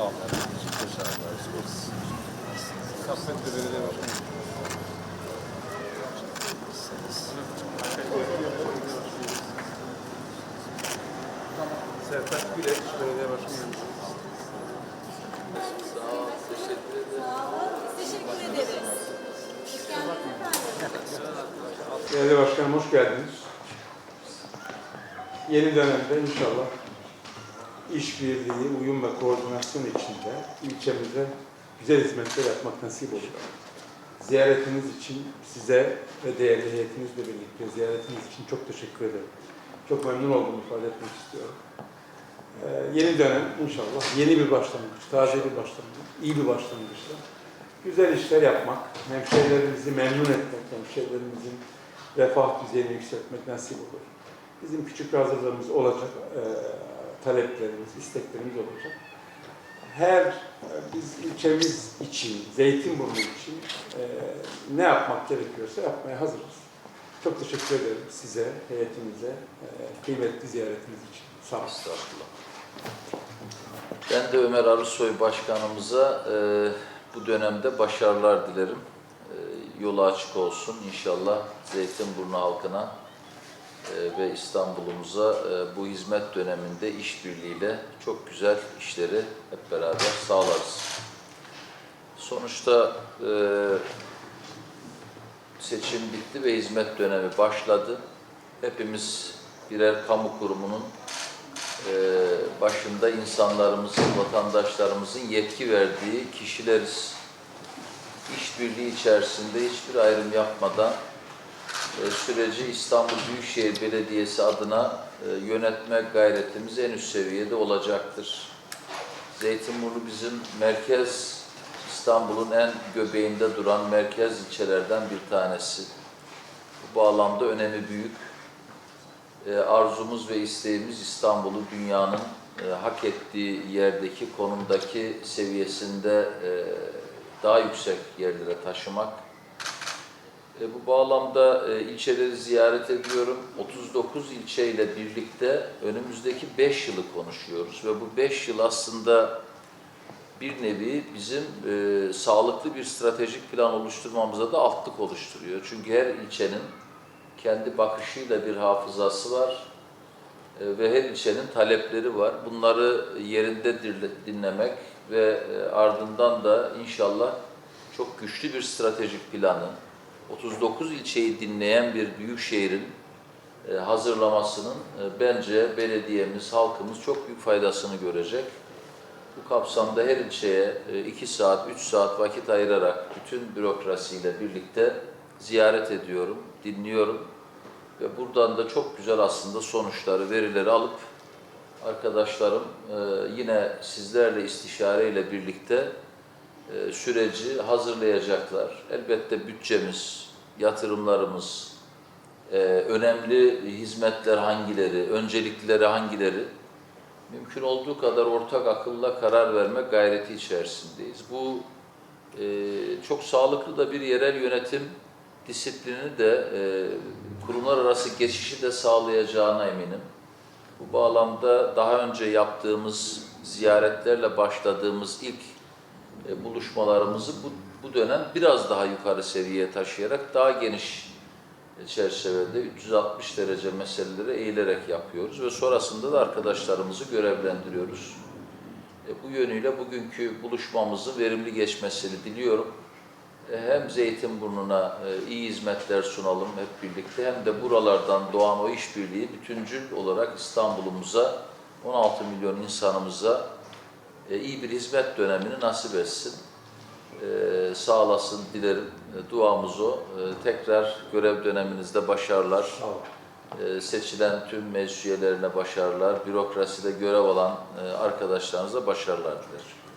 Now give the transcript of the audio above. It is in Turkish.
Sağ olun. Teşekkür ederiz. Kaffetli Belediye Başkanı. Sertaç Güleç, Belediye Başkanı Yardımcısı. Sağ ol, teşekkür ederim. Teşekkür ederiz. Değerli Başkanım hoş geldiniz. Yeni dönemde inşallah işbirliği, uyum ve koordinasyon içinde ilçemize güzel hizmetler yapmak nasip olur. Ziyaretiniz için size ve değerli heyetinizle birlikte ziyaretiniz için çok teşekkür ederim. Çok memnun oldum ifade etmek istiyorum. Ee, yeni dönem inşallah yeni bir başlangıç, taze bir başlangıç, iyi bir başlangıçla güzel işler yapmak, hemşehrilerimizi memnun etmek, hemşehrilerimizin refah düzeyini yükseltmek nasip olur. Bizim küçük bir olacak, e, taleplerimiz, isteklerimiz olacak. Her biz ilçemiz için, Zeytinburnu için e, ne yapmak gerekiyorsa yapmaya hazırız. Çok teşekkür ederim size, heyetinize, e, kıymetli ziyaretiniz için. Sağ olun. Estağfurullah. Ben de Ömer Arısoy Başkanımıza e, bu dönemde başarılar dilerim. E, yolu açık olsun inşallah Zeytinburnu halkına ve İstanbul'umuza e, bu hizmet döneminde işbirliğiyle çok güzel işleri hep beraber sağlarız. Sonuçta e, seçim bitti ve hizmet dönemi başladı. Hepimiz birer kamu kurumunun e, başında insanlarımızın, vatandaşlarımızın yetki verdiği kişileriz. İşbirliği içerisinde hiçbir ayrım yapmadan e, süreci İstanbul Büyükşehir Belediyesi adına e, yönetme gayretimiz en üst seviyede olacaktır. Zeytinburnu bizim merkez, İstanbul'un en göbeğinde duran merkez ilçelerden bir tanesi. Bu bağlamda önemi büyük. E, arzumuz ve isteğimiz İstanbul'u dünyanın e, hak ettiği yerdeki, konumdaki seviyesinde e, daha yüksek yerlere taşımak. E, bu bağlamda e, ilçeleri ziyaret ediyorum. 39 ilçeyle birlikte önümüzdeki 5 yılı konuşuyoruz ve bu 5 yıl aslında bir nevi bizim e, sağlıklı bir stratejik plan oluşturmamıza da altlık oluşturuyor. Çünkü her ilçenin kendi bakışıyla bir hafızası var e, ve her ilçenin talepleri var. Bunları yerinde dinlemek ve e, ardından da inşallah çok güçlü bir stratejik planı, 39 ilçeyi dinleyen bir büyük şehrin e, hazırlamasının e, bence belediyemiz, halkımız çok büyük faydasını görecek. Bu kapsamda her ilçeye 2 saat, 3 saat vakit ayırarak bütün bürokrasiyle birlikte ziyaret ediyorum, dinliyorum ve buradan da çok güzel aslında sonuçları, verileri alıp arkadaşlarım e, yine sizlerle istişareyle birlikte e, süreci hazırlayacaklar. Elbette bütçemiz, yatırımlarımız, e, önemli hizmetler hangileri, öncelikleri hangileri mümkün olduğu kadar ortak akılla karar verme gayreti içerisindeyiz. Bu e, çok sağlıklı da bir yerel yönetim disiplini de kurumlar arası geçişi de sağlayacağına eminim. Bu bağlamda daha önce yaptığımız ziyaretlerle başladığımız ilk e, buluşmalarımızı bu, bu dönem biraz daha yukarı seviyeye taşıyarak daha geniş çerçevede 360 derece meselelere eğilerek yapıyoruz ve sonrasında da arkadaşlarımızı görevlendiriyoruz. E, bu yönüyle bugünkü buluşmamızın verimli geçmesini diliyorum. E, hem Zeytinburnu'na e, iyi hizmetler sunalım hep birlikte hem de buralardan doğan o işbirliği bütüncül olarak İstanbul'umuza, 16 milyon insanımıza iyi bir hizmet dönemini nasip etsin. E, sağlasın dilerim. E, duamız o. E, tekrar görev döneminizde başarılar. E, seçilen tüm meclis üyelerine başarılar. Bürokraside görev alan e, arkadaşlarınıza başarılar dilerim.